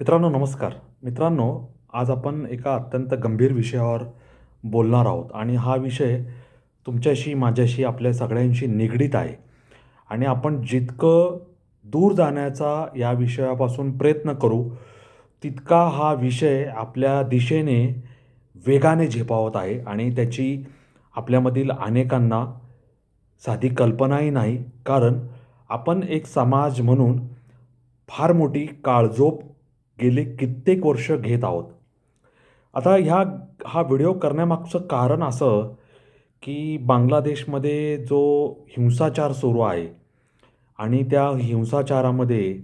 मित्रांनो नमस्कार. मित्रांनो आज आपण एका अत्यंत गंभीर विषयावर बोलणार आहोत आणि हा विषय तुमच्याशी माझ्याशी आपल्या सगळ्यांशी निगडीत आहे. आणि आपण जितकं दूर जाण्याचा या विषयापासून प्रयत्न करू तितका हा विषय आपल्या दिशेने वेगाने झेपावत आहे आणि त्याची आपल्यामधील अनेकांना साधी कल्पनाही नाही. कारण आपण एक समाज म्हणून फार मोठी काळजोप गेले कित्येक वर्ष घेत आहोत. आता ह्या हा व्हिडिओ करण्यामागचं कारण असं की बांगलादेशमध्ये जो हिंसाचार सुरू आहे आणि त्या हिंसाचारामध्ये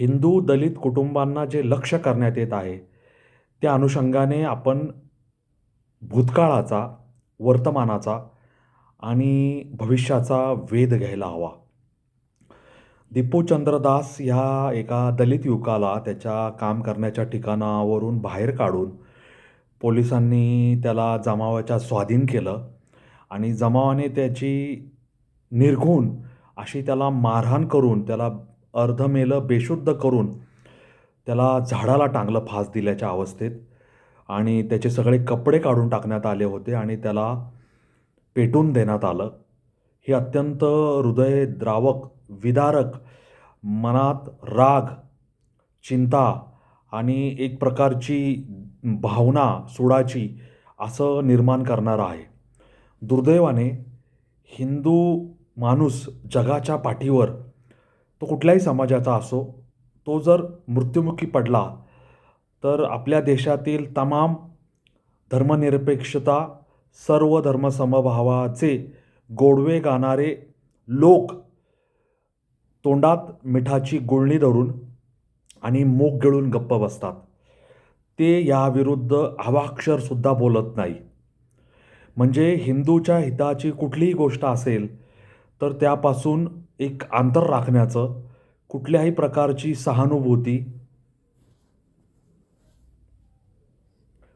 हिंदू दलित कुटुंबांना जे लक्ष करण्यात येत आहे त्या अनुषंगाने आपण भूतकाळाचा वर्तमानाचा आणि भविष्याचा वेध घ्यायला हवा. दीपू चंद्रदास ह्या एका दलित युवकाला त्याच्या काम करण्याच्या ठिकाणावरून बाहेर काढून पोलिसांनी त्याला जमावाच्या स्वाधीन केलं आणि जमावाने त्याची निर्घुण अशी त्याला मारहाण करून त्याला अर्धमेलं बेशुद्ध करून त्याला झाडाला टांगलं फास दिल्याच्या अवस्थेत आणि त्याचे सगळे कपडे काढून टाकण्यात आले होते आणि त्याला पेटून देण्यात आलं. हे अत्यंत हृदयद्रावक विदारक मनात राग चिंता आणि एक प्रकारची भावना सुडाची असं निर्माण करणारं आहे. दुर्दैवाने हिंदू माणूस जगाच्या पाठीवर तो कुठल्याही समाजाचा असो तो जर मृत्युमुखी पडला तर आपल्या देशातील तमाम धर्मनिरपेक्षता सर्व धर्मसमभावाचे गोडवे गाणारे लोक तोंडात मिठाची गुळणी धरून आणि मूग गिळून गप्प बसतात. ते याविरुद्ध हवाक्षरसुद्धा बोलत नाही. म्हणजे हिंदूच्या हिताची कुठलीही गोष्ट असेल तर त्यापासून एक अंतर राखण्याचं कुठल्याही प्रकारची सहानुभूती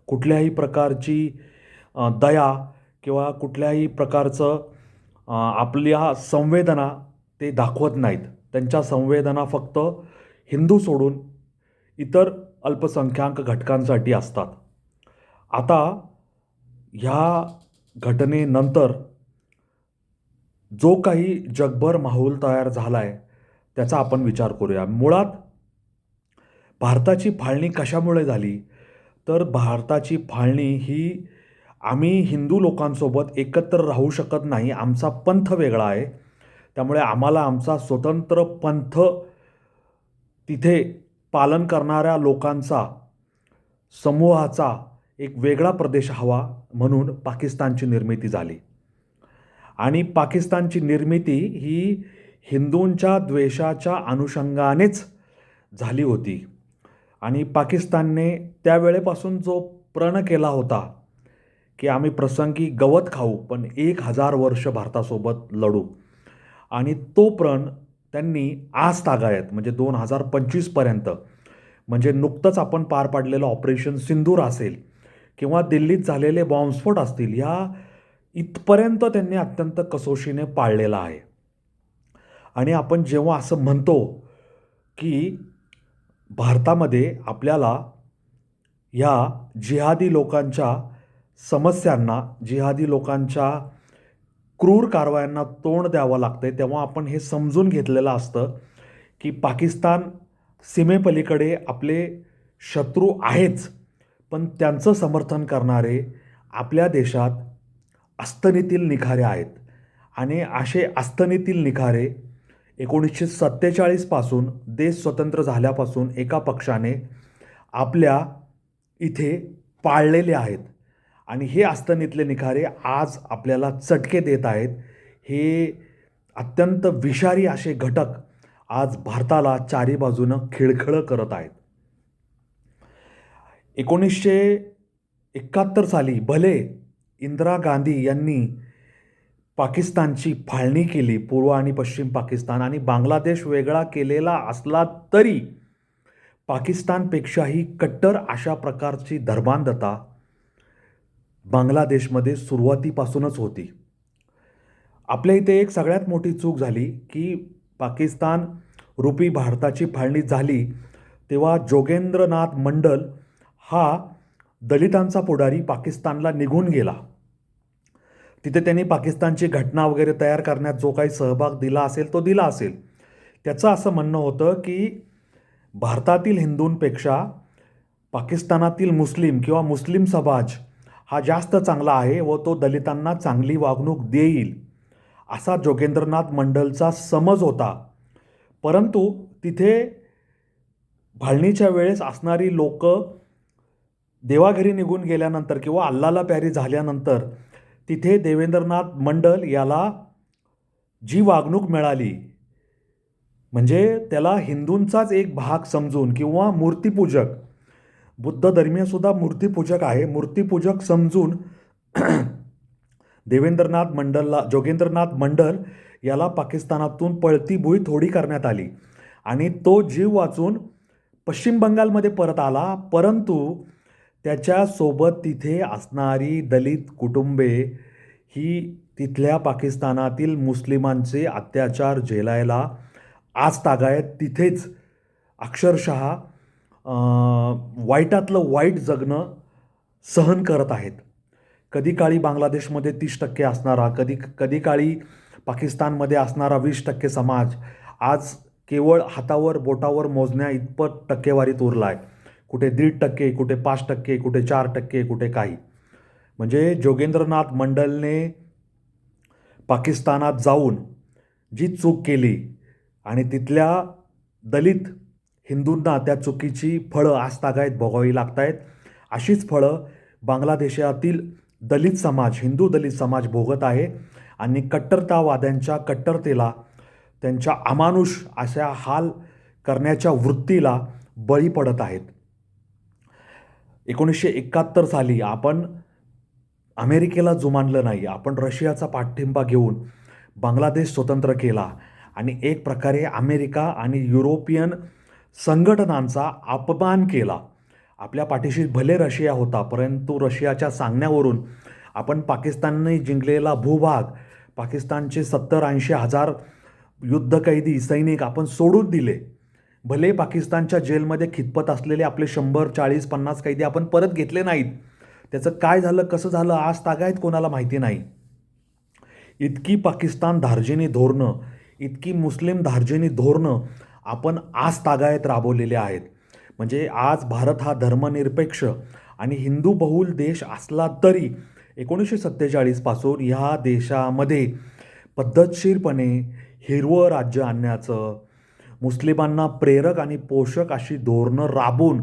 कुठल्याही प्रकारची दया किंवा कुठल्याही प्रकारचं आपल्या संवेदना ते दाखवत नाहीत. त्यांच्या संवेदना फक्त हिंदू सोडून इतर अल्पसंख्याक घटकांसाठी असतात. आता ह्या घटनेनंतर जो काही जगभर माहोल तयार झाला आहे त्याचा आपण विचार करूया. मुळात भारताची फाळणी कशामुळे झाली? तर भारताची फाळणी ही आम्ही हिंदू लोकांसोबत एकत्र राहू शकत नाही आमचा पंथ वेगळा आहे. त्यामुळे आम्हाला आमचा स्वतंत्र पंथ तिथे पालन करणाऱ्या लोकांचा समूहाचा एक वेगळा प्रदेश हवा म्हणून पाकिस्तानची निर्मिती झाली. आणि पाकिस्तानची निर्मिती ही हिंदूंच्या द्वेषाच्या अनुषंगानेच झाली होती. आणि पाकिस्तानने त्यावेळेपासून जो प्रण केला होता की आम्ही प्रसंगी गवत खाऊ पण एक हजार वर्ष भारतासोबत लढू. आणि तो प्रण त्यांनी आज तागायत म्हणजे दोन हजार पंचवीसपर्यंत म्हणजे नुकतंच आपण पार पाडलेलं ऑपरेशन सिंदूर असेल किंवा दिल्लीत झालेले बॉम्बस्फोट असतील ह्या इथपर्यंत त्यांनी अत्यंत कसोशीने पाळलेला आहे. आणि आपण जेव्हा असं म्हणतो की भारतामध्ये आपल्याला ह्या जिहादी लोकांच्या समस्यांना जिहादी लोकांच्या क्रूर कारवायांना तोंड द्यावं लागतं आहे तेव्हा आपण हे समजून घेतलेलं असतं की पाकिस्तान सीमेपलीकडे आपले शत्रू आहेच पण त्यांचं समर्थन करणारे आपल्या देशात अस्तनीतील निखारे आहेत. आणि असे अस्तनीतील निखारे एकोणीसशे सत्तेचाळीसपासून देश स्वतंत्र झाल्यापासून एका पक्षाने आपल्या इथे पाळलेले आहेत. आणि हे अस्तनीतले निखारे आज आपल्याला चटके देत आहेत. हे अत्यंत विषारी असे घटक आज भारताला चारी बाजूनं खिळखिळं करत आहेत. एकोणीसशे एकाहत्तर साली भले इंदिरा गांधी यांनी पाकिस्तानची फाळणी केली पूर्व आणि पश्चिम पाकिस्तान आणि बांगलादेश वेगळा केलेला असला तरी पाकिस्तानपेक्षाही कट्टर अशा प्रकारची धर्मांधता बांगलादेशमध्ये सुरुवातीपासूनच होती. आपल्या इथे एक सगळ्यात मोठी चूक झाली की पाकिस्तान रुपी भारताची फाळणी झाली तेव्हा जोगेंद्रनाथ मंडल हा दलितांचा पुढारी पाकिस्तानला निघून गेला. तिथे त्यांनी पाकिस्तानची घटना वगैरे तयार करण्यात जो काही सहभाग दिला असेल तो दिला असेल. त्याचं असं म्हणणं होतं की भारतातील हिंदूंपेक्षा पाकिस्तानातील मुस्लिम किंवा मुस्लिम समाज हा जास्त चांगला आहे व तो दलितांना चांगली वागणूक देईल असा जोगेंद्रनाथ मंडलचा समज होता. परंतु तिथे भाळणीच्या वेळेस असणारी लोक देवाघरी निघून गेल्यानंतर किंवा अल्लाला प्यारी झाल्यानंतर तिथे देवेंद्रनाथ मंडल याला जी वागणूक मिळाली म्हणजे त्याला हिंदूंचाच एक भाग समजून किंवा मूर्तीपूजक बुद्ध धर्मीयसुद्धा मूर्तीपूजक आहे. मूर्तीपूजक समजून देवेंद्रनाथ मंडलला जोगेंद्रनाथ मंडल याला पाकिस्तानातून पळती भुई थोडी करण्यात आली. आणि तो जीव वाचून पश्चिम बंगालमध्ये परत आला. परंतु त्याच्यासोबत तिथे असणारी दलित कुटुंबे ही तिथल्या पाकिस्तानातील मुस्लिमांचे अत्याचार झेलायला आज तागायत. तिथेच अक्षरशः वाईटातलं वाईट जगणं सहन करत आहेत. कधी काळी बांगलादेशमध्ये तीस टक्के असणारा कधी कधी काळी पाकिस्तानमध्ये असणारा वीस टक्के समाज आज केवळ हातावर बोटावर मोजण्या इतपत टक्केवारीत उरला आहे कुठे दीड टक्के कुठे पाच टक्के कुठे चार टक्के कुठे काही. म्हणजे जोगेंद्रनाथ मंडलने पाकिस्तानात जाऊन जी चूक केली आणि तिथल्या दलित हिंदूंना त्या चुकीची फळं आज तागायत भोगावी लागत आहेत अशीच फळं बांगलादेशातील दलित समाज हिंदू दलित समाज भोगत आहे आणि कट्टरतावाद्यांच्या कट्टरतेला त्यांच्या अमानुष अशा हाल करण्याच्या वृत्तीला बळी पडत आहेत. एकोणीसशे एकाहत्तर साली आपण अमेरिकेला जुमानलं नाही आपण रशियाचा पाठिंबा घेऊन बांगलादेश स्वतंत्र केला आणि एक प्रकारे अमेरिका आणि युरोपियन संघटनांचा अपमान केला. आपल्या पाठीशी भले रशिया होता परंतु रशियाच्या सांगण्यावरून आपण पाकिस्तानने जिंकलेला भूभाग पाकिस्तानचे सत्तर ऐंशी हजार युद्धकैदी सैनिक आपण सोडून दिले. भले पाकिस्तानच्या जेलमध्ये खितपत असलेले आपले शंभर चाळीस पन्नास कैदी आपण परत घेतले नाहीत. त्याचं काय झालं कसं झालं आज तागायत कोणाला माहिती नाही. इतकी पाकिस्तान धार्जिनी धोरणं इतकी मुस्लिम धार्जिनी धोरणं आपण आज तागायत राबवलेले आहेत. म्हणजे आज भारत हा धर्मनिरपेक्ष आणि हिंदू बहुल देश असला तरी एकोणीसशे सत्तेचाळीसपासून ह्या देशामध्ये पद्धतशीरपणे हिरवं राज्य आणण्याचं मुस्लिमांना प्रेरक आणि पोषक अशी धोरणं राबून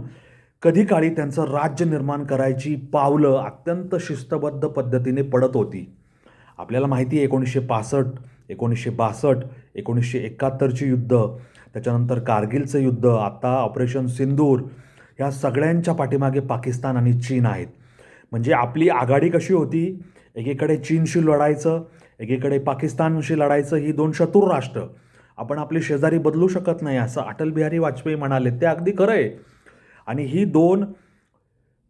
कधी काळी त्यांचं राज्य निर्माण करायची पावलं अत्यंत शिस्तबद्ध पद्धतीने पडत होती. आपल्याला माहिती आहे एकोणीसशे पासष्ट एकोणीसशे बासष्ट एकोणीसशे एकाहत्तरची युद्ध. त्याच्यानंतर कारगिलचं युद्ध आत्ता ऑपरेशन सिंदूर ह्या सगळ्यांच्या पाठीमागे पाकिस्तान आणि चीन आहेत. म्हणजे आपली आघाडी कशी होती? एकीकडे चीनशी लढायचं एकीकडे पाकिस्तानशी लढायचं ही दोन शत्रू राष्ट्र. आपण आपली शेजारी बदलू शकत नाही असं अटल बिहारी वाजपेयी म्हणाले. ते अगदी खरं आहे. आणि ही दोन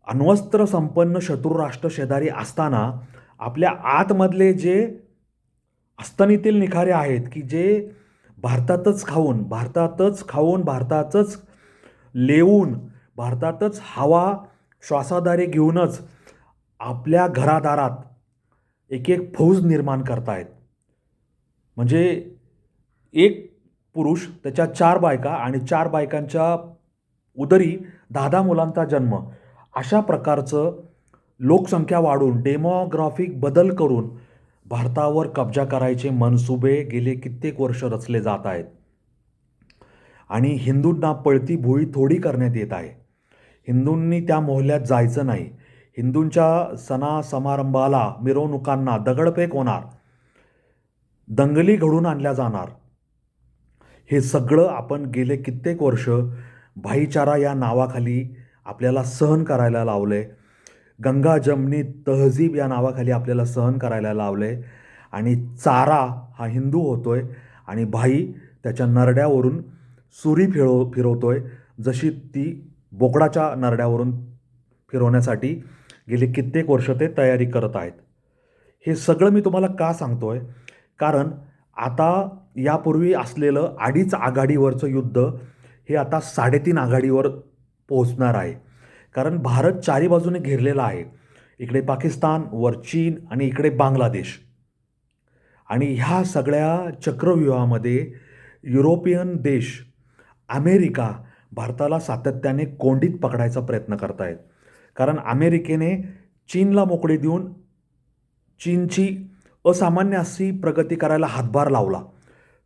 अण्वस्त्र संपन्न शत्रुराष्ट्र शेजारी असताना आपल्या आतमधले जे अस्तनीतील निखारे आहेत की जे भारतातच खाऊन भारतातच खाऊन भारतातच लेवून भारतातच हवा श्वासाद्वारे घेऊनच आपल्या घरादारात एक एक फौज निर्माण करतायत. म्हणजे एक पुरुष त्याच्या चार बायका आणि चार बायकांच्या उदरी दहा दहा मुलांचा जन्म. अशा प्रकारचं लोकसंख्या वाढून डेमोग्राफिक बदल करून भारतावर कब्जा करायचे मनसुबे गेले कित्येक वर्ष रचले जात आहेत. आणि हिंदूंना पळती भोळी थोडी करण्यात येत आहे. हिंदूंनी त्या मोहल्यात जायचं नाही. हिंदूंच्या सणा समारंभाला मिरवणुकांना दगडफेक होणार. दंगली घडून आणल्या जाणार. हे सगळं आपण गेले कित्येक वर्ष भाईचारा या नावाखाली आपल्याला सहन करायला लावले गंगा जमनी तहजीब या नावाखाली आपल्याला सहन करायला लावले. आणि चारा हा हिंदू होतोय आणि भाई त्याच्या नरड्यावरून सुरी फिरव फिरवतोय. जशी ती बोकडाच्या नरड्यावरून फिरवण्यासाठी गेली कित्येक वर्ष ते तयारी करत आहेत. हे सगळं मी तुम्हाला का सांगतोय? कारण आता यापूर्वी असलेलं अडीच आघाडीवरचं युद्ध हे आता साडेतीन आघाडीवर पोहोचणार आहे. कारण भारत चारी बाजूने घेरलेला आहे. इकडे पाकिस्तान वर चीन आणि इकडे बांगलादेश. आणि ह्या सगळ्या चक्रव्यूहामध्ये युरोपियन देश अमेरिका भारताला सातत्याने कोंडीत पकडायचा प्रयत्न करतायत. कारण अमेरिकेने चीनला मोकळी देऊन चीनची असामान्य अशी प्रगती करायला हातभार लावला.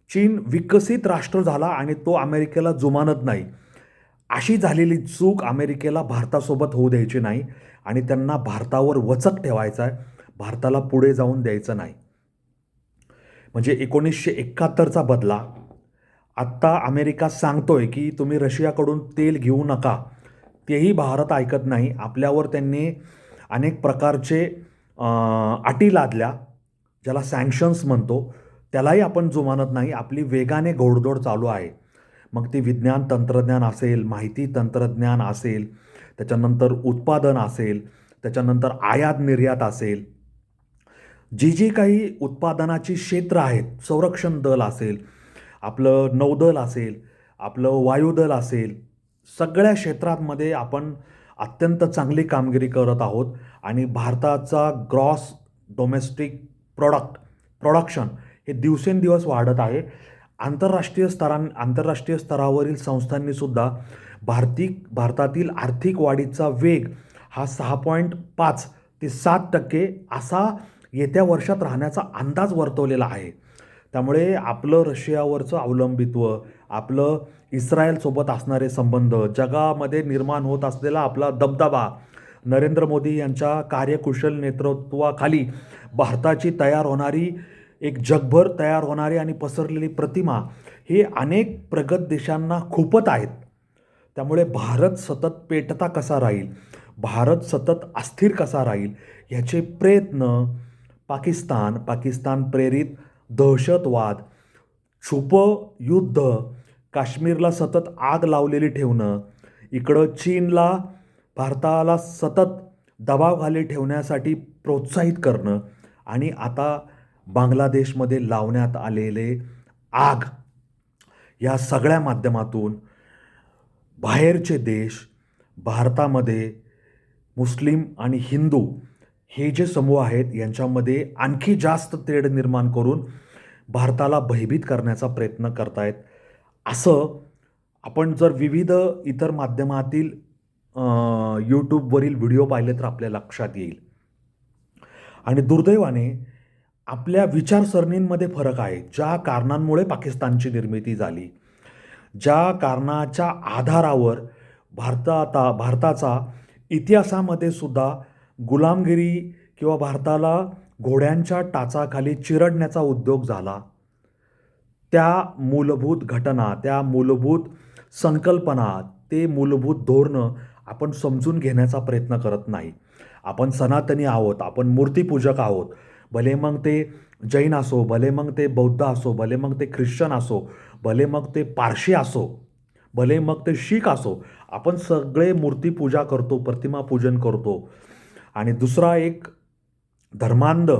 चीन विकसित राष्ट्र झाला आणि तो अमेरिकेला जुमानत नाही. अशी झालेली चूक अमेरिकेला भारतासोबत होऊ द्यायची नाही आणि त्यांना भारतावर वचक ठेवायचा आहे भारताला पुढे जाऊन द्यायचं नाही. म्हणजे एकोणीसशे एकाहत्तरचा बदला. आत्ता अमेरिका सांगतोय की तुम्ही रशियाकडून तेल घेऊ नका. तेही भारत ऐकत नाही. आपल्यावर त्यांनी अनेक प्रकारचे अटी लादल्या. ज्याला सँक्शन्स म्हणतो. त्यालाही आपण जुमानत नाही. आपली वेगाने घोडदौड चालू आहे. मग ती विज्ञान तंत्रज्ञान असेल माहिती तंत्रज्ञान असेल त्याच्यानंतर उत्पादन असेल त्याच्यानंतर आयात निर्यात असेल जी जी काही उत्पादनाची क्षेत्र आहेत संरक्षण दल असेल आपलं नौदल असेल आपलं वायुदल असेल सगळ्या क्षेत्रांमध्ये आपण अत्यंत चांगली कामगिरी करत आहोत आणि भारताचा ग्रॉस डोमेस्टिक प्रॉडक्ट प्रोडक्शन हे दिवसेंदिवस वाढत आहे. आंतरराष्ट्रीय स्तरां आंतरराष्ट्रीय स्तरावरील संस्थांनीसुद्धा भारती भारतातील आर्थिक वाढीचा वेग हा सहा पॉईंट पाच ते सात टक्के असा येत्या वर्षात राहण्याचा अंदाज वर्तवलेला आहे. त्यामुळे आपलं रशियावरचं अवलंबित्व आपलं इस्रायलसोबत असणारे संबंध जगामध्ये निर्माण होत असलेला आपला दबदबा नरेंद्र मोदी यांच्या कार्यकुशल नेतृत्वाखाली भारताची तयार होणारी एक जगभर तयार होणारी आणि पसरलेली प्रतिमा हे अनेक प्रगत देशांना खूपत आहेत. त्यामुळे भारत सतत पेटता कसा राहील? भारत सतत अस्थिर कसा राहील? ह्याचे प्रयत्न पाकिस्तान पाकिस्तान प्रेरित दहशतवाद छुप युद्ध काश्मीरला सतत आग लावलेली ठेवणं इकडं चीनला भारताला सतत दबावाखाली ठेवण्यासाठी प्रोत्साहित करणं आणि आता बांगलादेशमध्ये लावण्यात आलेले आग या सगळ्या माध्यमातून बाहेरचे देश भारतामध्ये मुस्लिम आणि हिंदू हे जे समूह आहेत यांच्यामध्ये आणखी जास्त तेढ निर्माण करून भारताला भयभीत करण्याचा प्रयत्न करतायत. असं आपण जर विविध इतर माध्यमातील यूट्यूबवरील व्हिडिओ पाहिले तर आपल्या लक्षात येईल. आणि दुर्दैवाने आपल्या विचारसरणींमध्ये फरक आहे. ज्या कारणांमुळे पाकिस्तानची निर्मिती झाली ज्या कारणाच्या आधारावर भारताता भारताचा इतिहासामध्ये सुद्धा गुलामगिरी किंवा भारताला घोड्यांच्या टाचाखाली चिरडण्याचा उद्योग झाला त्या मूलभूत घटना त्या मूलभूत संकल्पना ते मूलभूत धोरणं आपण समजून घेण्याचा प्रयत्न करत नाही. आपण सनातनी आहोत आपण मूर्तीपूजक आहोत भले मग ते जैन असो भले मग ते बौद्ध असो भले मग ते ख्रिश्चन असो भले मग ते पारशी असो भले मग ते शीख असो आपण सगळे मूर्तीपूजा करतो प्रतिमा पूजन करतो. आणि दुसरा एक धर्मांध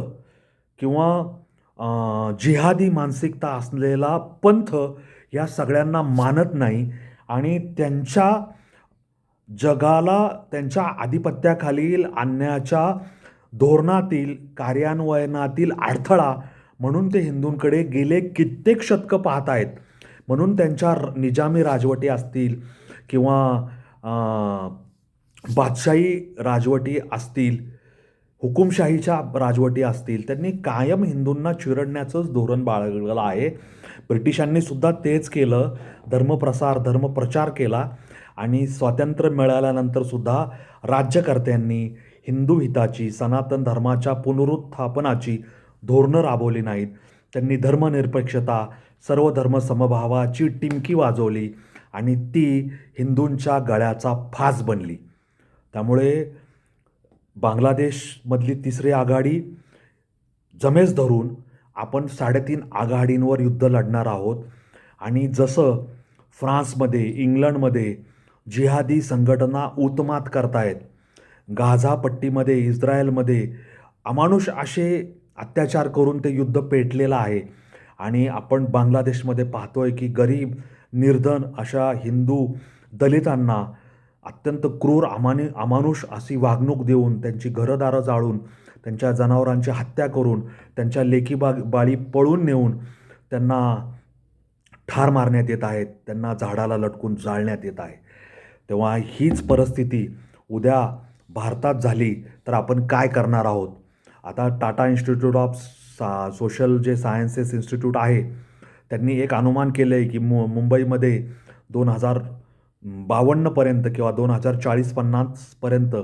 किंवा जिहादी मानसिकता असलेला पंथ या सगळ्यांना मानत नाही आणि त्यांच्या जगाला त्यांच्या आधिपत्याखालील आणण्याच्या धोरणातील कार्यान्वयनातील अडथळा म्हणून ते हिंदूंकडे गेले कित्येक शतकं पाहत आहेत. म्हणून त्यांच्या निजामी राजवटी असतील किंवा बादशाही राजवटी असतील हुकुमशाहीच्या राजवटी असतील त्यांनी कायम हिंदूंना चिरडण्याचंच धोरण बाळगलेलं आहे. ब्रिटिशांनी सुद्धा तेच केलं. धर्मप्रसार धर्मप्रचार केला आणि स्वातंत्र्य मिळाल्यानंतर सुद्धा राज्यकर्त्यांनी हिंदू हिताची सनातन धर्माच्या पुनरुत्थापनाची धोरणं राबवली नाहीत. त्यांनी धर्मनिरपेक्षता सर्व धर्मसमभावाची टिमकी वाजवली आणि ती हिंदूंच्या गळ्याचा फास बनली. त्यामुळे बांगलादेशमधली तिसरी आघाडी जमेस धरून आपण साडेतीन आघाडींवर युद्ध लढणार आहोत आणि जसं फ्रान्समध्ये इंग्लंडमध्ये जिहादी संघटना उत्मात करतायत गाझा पट्टीमध्ये इस्रायलमध्ये अमानुष असे अत्याचार करून ते युद्ध पेटलेलं आहे. आणि आपण बांगलादेशमध्ये पाहतोय की गरीब निर्धन अशा हिंदू दलितांना अत्यंत क्रूर अमानी अमानुष अशी वागणूक देऊन त्यांची घरंदारं जाळून त्यांच्या जनावरांची हत्या करून त्यांच्या लेकी बाग बाळी पळून नेऊन त्यांना ठार मारण्यात येत आहेत त्यांना झाडाला लटकून जाळण्यात येत आहे. तेव्हा हीच परिस्थिती उद्या भारतात झाली तर आपण काय करणार आहोत? आता टाटा इन्स्टिट्यूट ऑफ सा सोशल जे सायन्सेस इन्स्टिट्यूट आहे त्यांनी एक अनुमान केलं आहे की मु मुंबईमध्ये दोन हजार बावन्नपर्यंत किंवा दोन हजार चाळीस पन्नासपर्यंत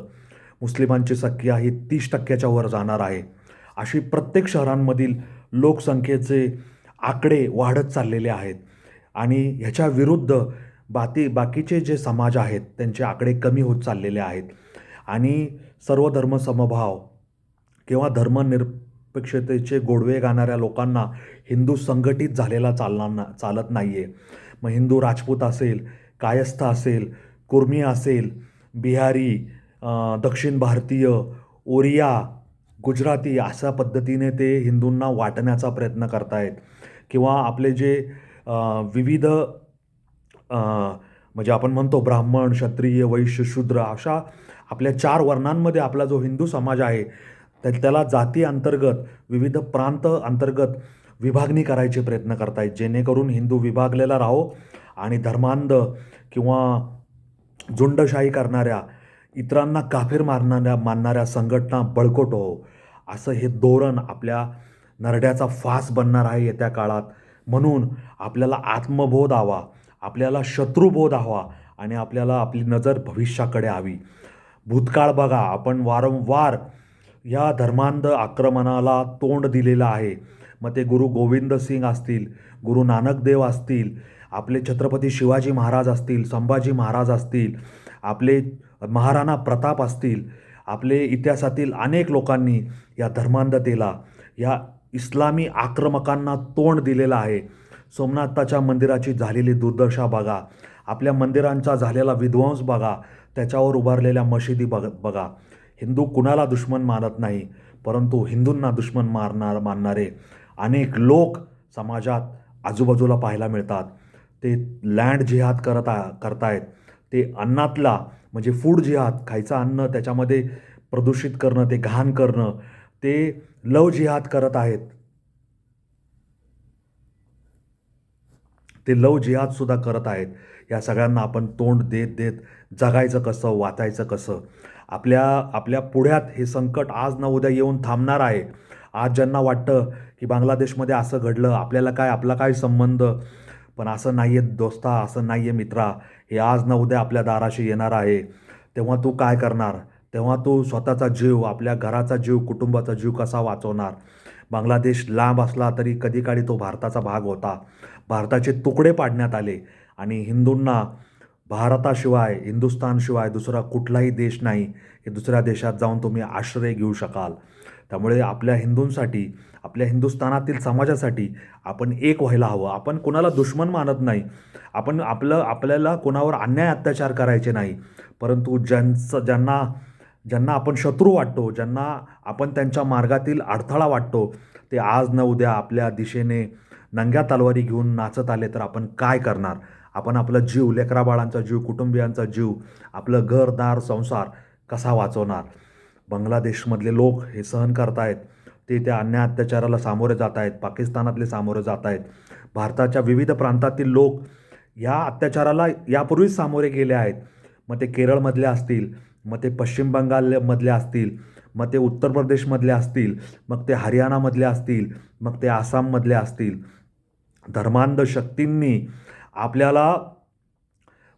मुस्लिमांची संख्या ही तीस टक्क्याच्या वर जाणार आहे. अशी प्रत्येक शहरांमधील लोकसंख्येचे आकडे वाढत चाललेले आहेत. आणि ह्याच्या विरुद्ध बाती बाकीचे जे समाज आहेत त्यांचे आकडे कमी होत चाललेले आहेत. आणि सर्व धर्म समभाव किंवा धर्मनिरपेक्षतेचे गोडवे गाणाऱ्या लोकांना हिंदू संघटित झालेला चालणार ना चालत नाही आहे मग हिंदू राजपूत असेल कायस्थ असेल कुर्मी असेल बिहारी दक्षिण भारतीय ओरिया गुजराती अशा पद्धतीने ते हिंदूंना वाटण्याचा प्रयत्न करतायत. किंवा आपले जे विविध म्हणजे आपण म्हणतो ब्राह्मण क्षत्रिय वैश्य शूद्र अशा आपल्या चार वर्णांमध्ये आपला जो हिंदू समाज आहे तर त्याला जाती अंतर्गत विविध प्रांत अंतर्गत विभागणी करायचे प्रयत्न करतायत. जेणेकरून हिंदू विभागलेला राहो आणि धर्मांध किंवा झुंडशाही करणाऱ्या इतरांना काफीर मारणाऱ्या मानणाऱ्या संघटना बळकट हो. असं हे धोरण आपल्या नरड्याचा फास बनणार आहे येत्या काळात. म्हणून आपल्याला आत्मबोध हवा आपल्याला शत्रुबोध हवा आणि आपल्याला आपली नजर भविष्याकडे हवी. भूतकाळ बघा आपण वारंवार या धर्मांध आक्रमणाला तोंड दिलेलं आहे. मग ते गुरु गोविंद सिंग असतील गुरु नानक देव असतील आपले छत्रपती शिवाजी महाराज असतील संभाजी महाराज असतील आपले महाराणा प्रताप असतील आपले इतिहासातील अनेक लोकांनी या धर्मांधतेला या इस्लामी आक्रमकांना तोंड दिलेलं आहे. सोमनाथाच्या मंदिराची झालेली दुर्दशा बघा आपल्या मंदिरांचा झालेला विध्वंस बघा त्याच्यावर उभारलेल्या मशिदी बघ बघा. हिंदू कुणाला दुश्मन मानत नाही परंतु हिंदूंना दुश्मन मारणार मानणारे अनेक लोक समाजात आजूबाजूला पाहायला मिळतात. ते लँड जिहाद करत आ करतायत. ते अन्नातला म्हणजे फूड जिहाद खायचं अन्न त्याच्यामध्ये प्रदूषित करणं ते घाण करणं ते लव जिहाद करत आहेत. ते लव जिहादसुद्धा करत आहेत. या सगळ्यांना आपण तोंड देत देत जगायचं कसं वाचायचं कसं? आपल्या आपल्या पुढ्यात हे संकट आज ना उद्या येऊन थांबणार आहे. आज ज्यांना वाटतं की बांगलादेशमध्ये असं घडलं आपल्याला काय आपला काय संबंध? पण असं नाही आहे दोस्ता असं नाही आहे मित्रा. हे आज ना उद्या आपल्या दाराशी येणार आहे. तेव्हा तू काय करणार? तेव्हा तू स्वतःचा जीव आपल्या घराचा जीव कुटुंबाचा जीव कसा वाचवणार? बांगलादेश लांब असला तरी कधी काळी तो भारताचा भाग होता. भारताचे तुकडे पाडण्यात आले. आणि हिंदूंना भारताशिवाय हिंदुस्थानशिवाय दुसरा कुठलाही देश नाही हे दुसऱ्या देशात जाऊन तुम्ही आश्रय घेऊ शकाल. त्यामुळे आपल्या हिंदूंसाठी आपल्या हिंदुस्थानातील समाजासाठी आपण एक व्हायला हवं. आपण कोणाला दुश्मन मानत नाही. आपण आपलं आपल्याला कोणावर अन्याय अत्याचार करायचे नाही. परंतु ज्यांचं ज्यांना ज्यांना आपण शत्रू वाटतो ज्यांना आपण त्यांच्या मार्गातील अडथळा वाटतो ते आज न उद्या आपल्या दिशेने नंग्या तलवारी घेऊन नाचत आले तर आपण काय करणार? आपण आपला जीव लेकराबाळांचा जीव कुटुंबियांचा जीव आपलं घरदार संसार कसा वाचवणार? बांगलादेशमधले लोक हे सहन करतायत. ते त्या अन्याय अत्याचाराला सामोरे जात आहेत पाकिस्तानातले सामोरे जात आहेत भारताच्या विविध प्रांतातील लोक या अत्याचाराला यापूर्वीच सामोरे गेले आहेत. मग ते केरळमधले असतील मग ते पश्चिम बंगालमधले असतील मग ते उत्तर प्रदेशमधले असतील मग ते हरियाणामधले असतील मग ते आसाममधले असतील. धर्मांध शक्तींनी आपल्याला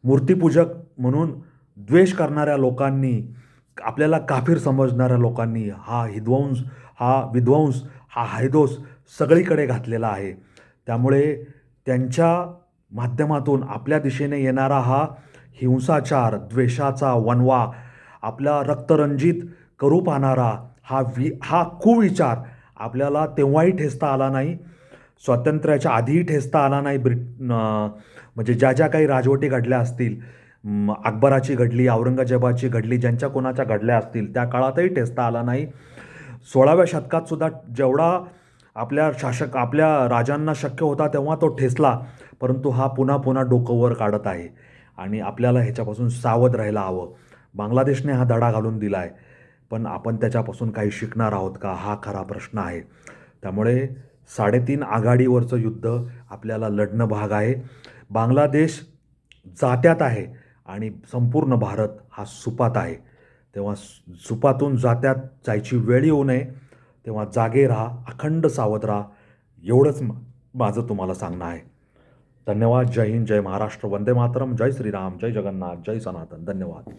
मूर्तिपूजक म्हणून द्वेष करणाऱ्या लोकांनी आपल्याला काफीर समजणाऱ्या लोकांनी हा हिद्वंस हा विध्वंस हा हैदोस सगळीकडे घातलेला आहे. त्यामुळे त्यांच्या माध्यमातून आपल्या दिशेने येणारा हा हिंसाचार द्वेषाचा वनवा आपला रक्तरंजित करू पाहणारा हा वि हा कुविचार आपल्याला तेव्हाही ठेचता आला नाही. स्वातंत्र्याच्या आधीही ठेचता आला नाही ब्रिट म्हणजे ज्या ज्या काही राजवटी घडल्या असतील अकबराची घडली औरंगजेबाची घडली ज्यांच्या कोणाच्या घडल्या असतील त्या काळातही टेस्ता आला नाही. सोळाव्या शतकात सुद्धा जेवढा आपल्या शासक आपल्या राजांना शक्य होता तेव्हा तो ठेसला परंतु हा पुन्हा पुन्हा डोकं वर काढत आहे आणि आपल्याला ह्याच्यापासून सावध राहायला हवं. बांगलादेशने हा धडा घालून दिला आहे पण आपण त्याच्यापासून काही शिकणार आहोत का? हा खरा प्रश्न आहे. त्यामुळे साडेतीन आघाडीवरचं युद्ध आपल्याला लढणं भाग आहे. बांगलादेश जात्यात आहे आणि संपूर्ण भारत हा सुपात आहे. तेव्हा सुपातून जात्यात जायची वेळ येऊ नये तेव्हा जागे राहा अखंड सावध राहा एवढंच माझं तुम्हाला सांगणं आहे. धन्यवाद. जय हिंद. जय महाराष्ट्र. वंदे मातरम. जय श्रीराम. जय जगन्नाथ. जय सनातन. धन्यवाद.